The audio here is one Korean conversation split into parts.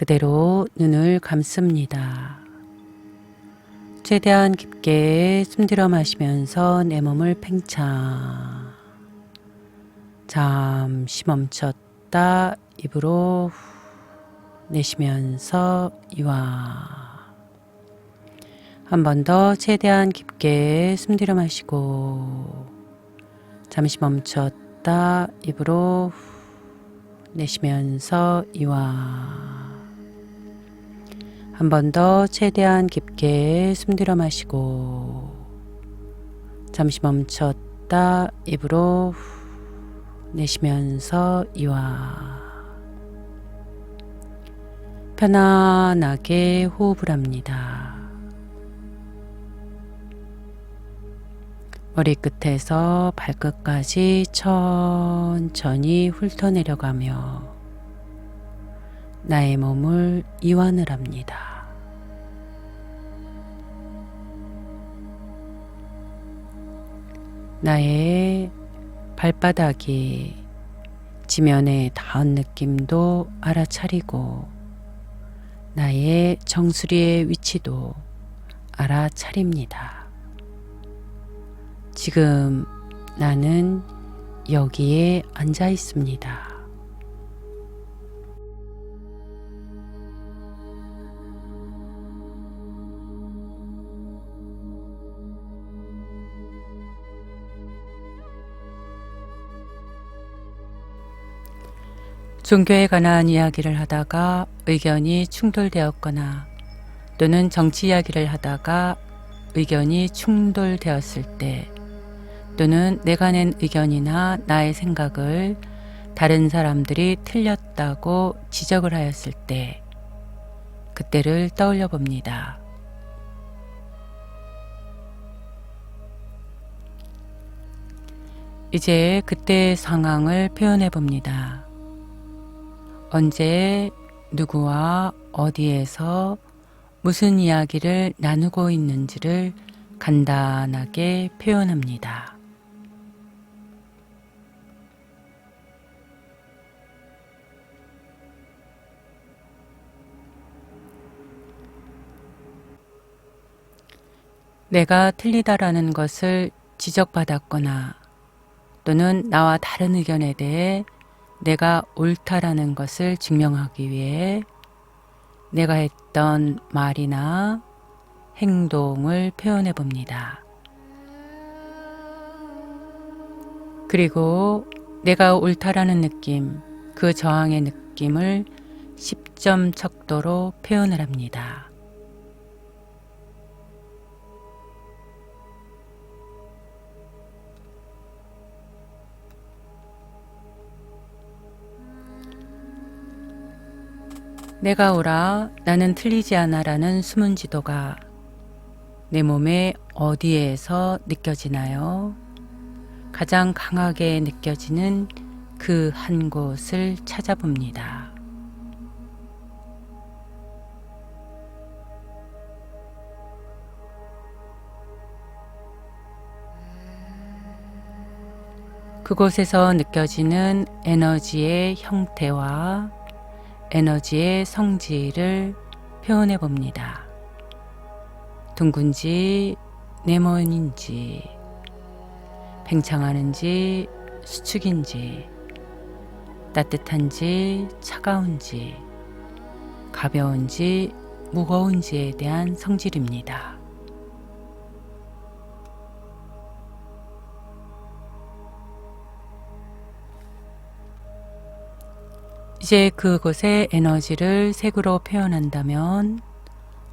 그대로 눈을 감습니다. 최대한 깊게 숨들여 마시면서 내 몸을 팽창. 잠시 멈췄다 입으로 후 내쉬면서 이완. 한번 더 최대한 깊게 숨들여 마시고 잠시 멈췄다 입으로 후 내쉬면서 이완. 한 번 더 최대한 깊게 숨 들여 마시고 잠시 멈췄다 입으로 후 내쉬면서 이완. 편안하게 호흡을 합니다. 머리끝에서 발끝까지 천천히 훑어내려가며 나의 몸을 이완을 합니다. 나의 발바닥이 지면에 닿은 느낌도 알아차리고 나의 정수리의 위치도 알아차립니다. 지금 나는 여기에 앉아 있습니다. 종교에 관한 이야기를 하다가 의견이 충돌되었거나 또는 정치 이야기를 하다가 의견이 충돌되었을 때 또는 내가 낸 의견이나 나의 생각을 다른 사람들이 틀렸다고 지적을 하였을 때 그때를 떠올려 봅니다. 이제 그때의 상황을 표현해 봅니다. 언제 누구와 어디에서 무슨 이야기를 나누고 있는지를 간단하게 표현합니다. 내가 틀리다라는 것을 지적받았거나 또는 나와 다른 의견에 대해 내가 옳다라는 것을 증명하기 위해 내가 했던 말이나 행동을 표현해 봅니다. 그리고 내가 옳다라는 느낌, 그 저항의 느낌을 10점 척도로 표현을 합니다. 내가 오라 나는 틀리지 않아라는 숨은 지도가 내 몸의 어디에서 느껴지나요? 가장 강하게 느껴지는 그 한 곳을 찾아봅니다. 그곳에서 느껴지는 에너지의 형태와 에너지의 성질을 표현해 봅니다. 둥근지, 네모인지, 팽창하는지, 수축인지, 따뜻한지, 차가운지, 가벼운지, 무거운지에 대한 성질입니다. 이제 그곳의 에너지를 색으로 표현한다면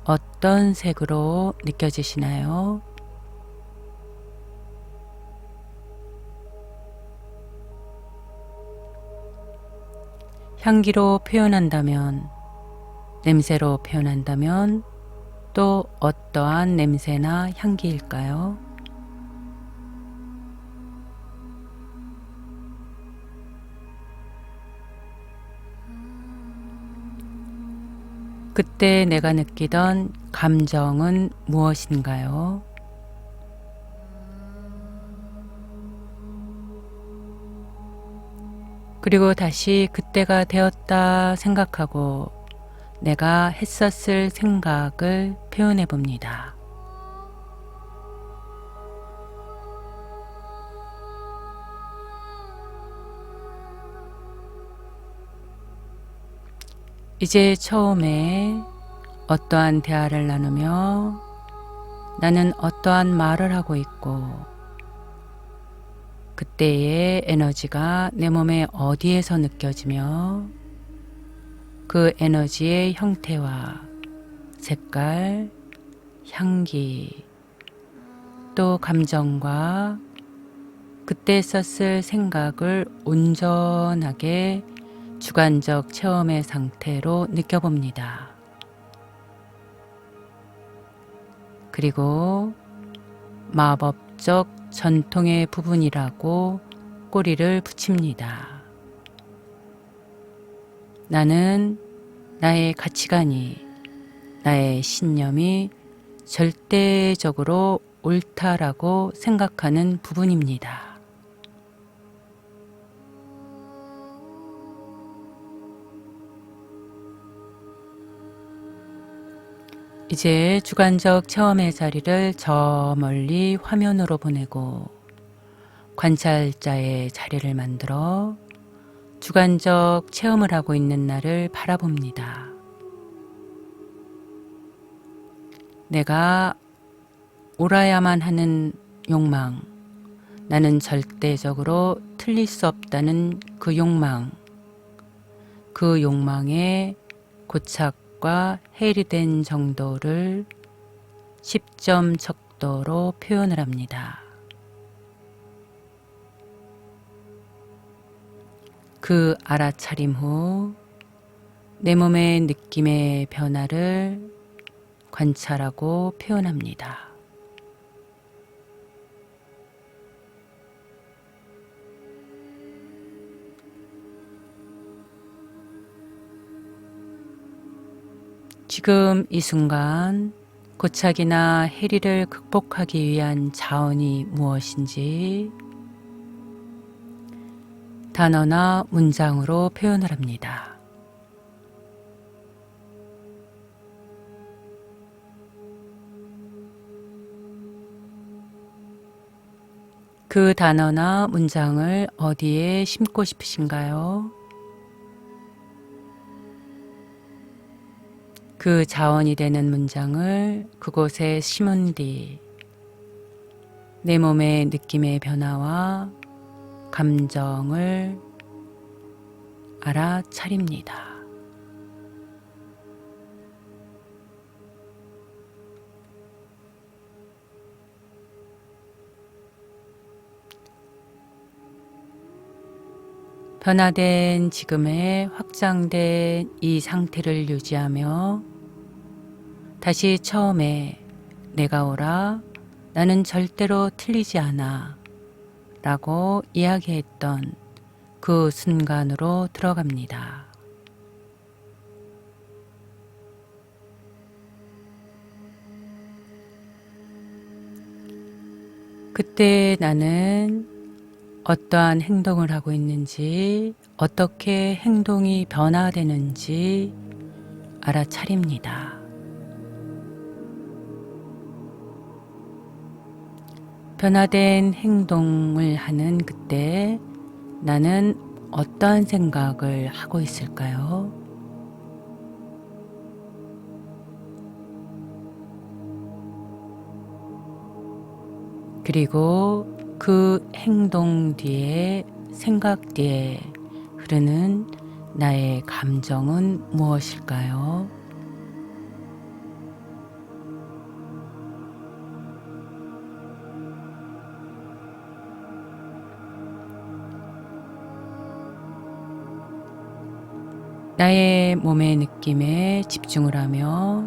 어떤 색으로 느껴지시나요? 향기로 표현한다면, 냄새로 표현한다면 또 어떠한 냄새나 향기일까요? 그때 내가 느끼던 감정은 무엇인가요? 그리고 다시 그때가 되었다 생각하고 내가 했었을 생각을 표현해 봅니다. 이제 처음에 어떠한 대화를 나누며 나는 어떠한 말을 하고 있고 그때의 에너지가 내 몸에 어디에서 느껴지며 그 에너지의 형태와 색깔, 향기, 또 감정과 그때 썼을 생각을 온전하게 주관적 체험의 상태로 느껴봅니다. 그리고 마법적 전통의 부분이라고 꼬리를 붙입니다. 나는 나의 가치관이, 나의 신념이 절대적으로 옳다라고 생각하는 부분입니다. 이제 주관적 체험의 자리를 저 멀리 화면으로 보내고 관찰자의 자리를 만들어 주관적 체험을 하고 있는 나를 바라봅니다. 내가 옳아야만 하는 욕망, 나는 절대적으로 틀릴 수 없다는 그 욕망, 그 욕망의 고착 과 해리된 정도를 10점 척도로 표현을 합니다. 그 알아차림 후 내 몸의 느낌의 변화를 관찰하고 표현합니다. 지금 이 순간 고착이나 해리를 극복하기 위한 자원이 무엇인지 단어나 문장으로 표현을 합니다. 그 단어나 문장을 어디에 심고 싶으신가요? 그 자원이 되는 문장을 그곳에 심은 뒤 내 몸의 느낌의 변화와 감정을 알아차립니다. 변화된 지금의 확장된 이 상태를 유지하며 다시 처음에 내가 오라 나는 절대로 틀리지 않아 라고 이야기했던 그 순간으로 들어갑니다. 그때 나는 어떠한 행동을 하고 있는지, 어떻게 행동이 변화되는지 알아차립니다. 변화된 행동을 하는 그때 나는 어떠한 생각을 하고 있을까요? 그리고 그 행동 뒤에 생각 뒤에 흐르는 나의 감정은 무엇일까요? 나의 몸의 느낌에 집중을 하며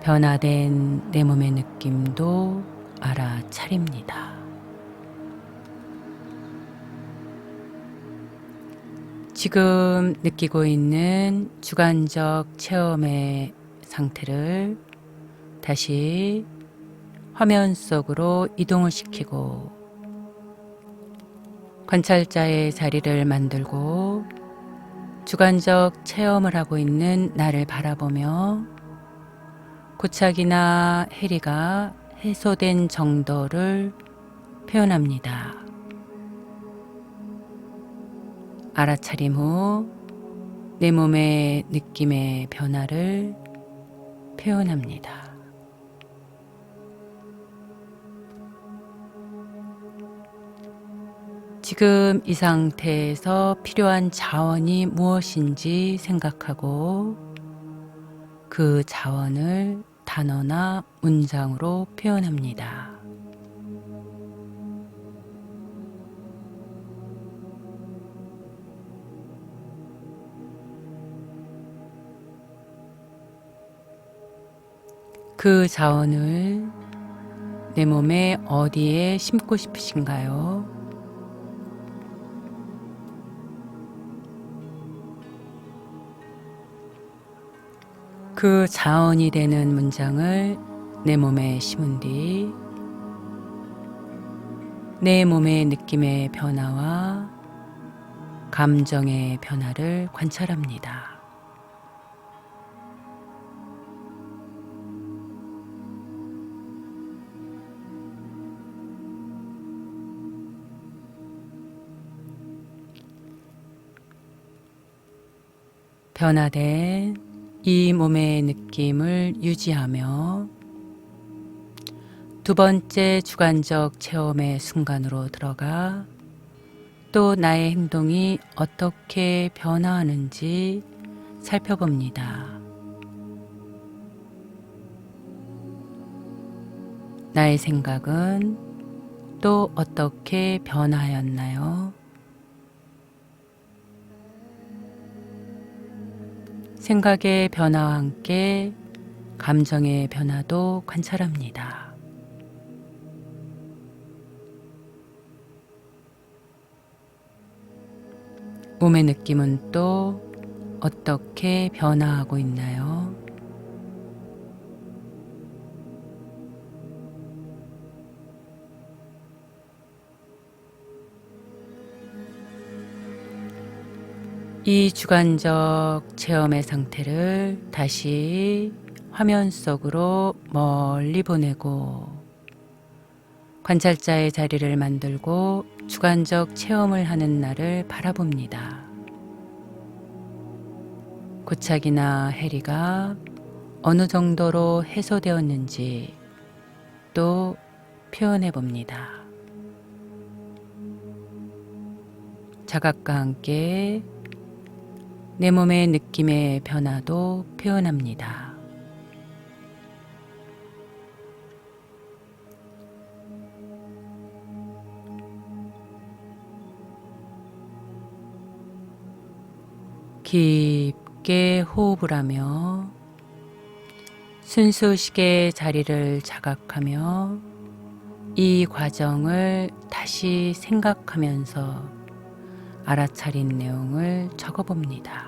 변화된 내 몸의 느낌도 알아차립니다. 지금 느끼고 있는 주관적 체험의 상태를 다시 화면 속으로 이동을 시키고 관찰자의 자리를 만들고 주관적 체험을 하고 있는 나를 바라보며 고착이나 해리가 해소된 정도를 표현합니다. 알아차림 후 내 몸의 느낌의 변화를 표현합니다. 지금 이 상태에서 필요한 자원이 무엇인지 생각하고 그 자원을 단어나 문장으로 표현합니다. 그 자원을 내 몸에 어디에 심고 싶으신가요? 그 자원이 되는 문장을 내 몸에 심은 뒤, 내 몸의 느낌의 변화와 감정의 변화를 관찰합니다. 변화된 이 몸의 느낌을 유지하며 두 번째 주관적 체험의 순간으로 들어가 또 나의 행동이 어떻게 변화하는지 살펴봅니다. 나의 생각은 또 어떻게 변화하였나요? 생각의 변화와 함께 감정의 변화도 관찰합니다. 몸의 느낌은 또 어떻게 변화하고 있나요? 이 주관적 체험의 상태를 다시 화면 속으로 멀리 보내고 관찰자의 자리를 만들고 주관적 체험을 하는 나를 바라봅니다. 고착이나 해리가 어느 정도로 해소되었는지 또 표현해 봅니다. 자각과 함께 내 몸의 느낌의 변화도 표현합니다. 깊게 호흡을 하며 순수식의 자리를 자각하며 이 과정을 다시 생각하면서 알아차린 내용을 적어봅니다.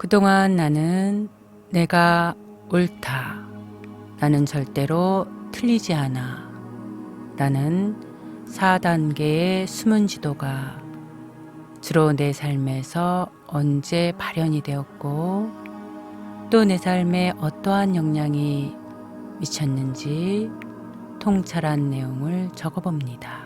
그동안 나는 내가 옳다. 나는 절대로 틀리지 않아. 라는 4단계의 숨은 지도가 주로 내 삶에서 언제 발현이 되었고 또 내 삶에 어떠한 영향이 미쳤는지 통찰한 내용을 적어봅니다.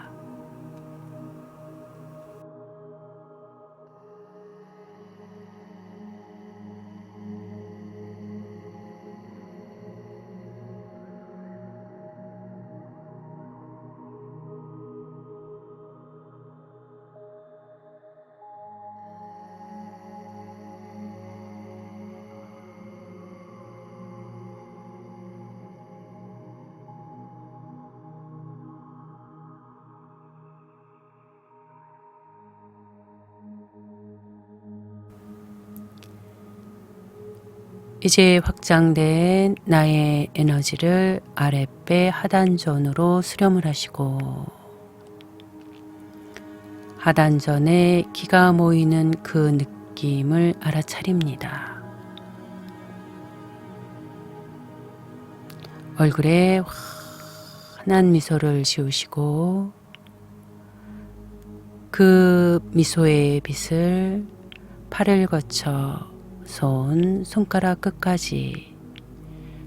이제 확장된 나의 에너지를 아랫배 하단존으로 수렴을 하시고 하단전에 기가 모이는 그 느낌을 알아차립니다. 얼굴에 환한 미소를 지우시고 그 미소의 빛을 팔을 거쳐 손, 손가락 끝까지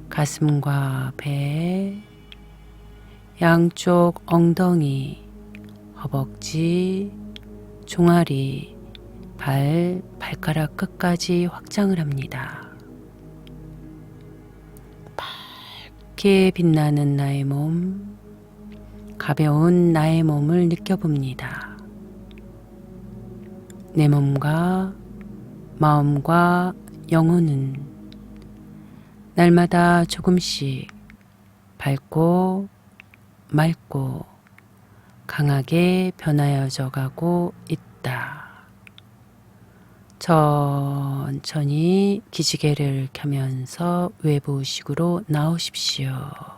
가슴과 배, 양쪽 엉덩이, 허벅지, 종아리, 발, 발가락 끝까지 확장을 합니다. 밝게 빛나는 나의 몸, 가벼운 나의 몸을 느껴봅니다. 내 몸과 마음과 영혼은 날마다 조금씩 밝고 맑고 강하게 변하여져 가고 있다. 천천히 기지개를 켜면서 외부식으로 나오십시오.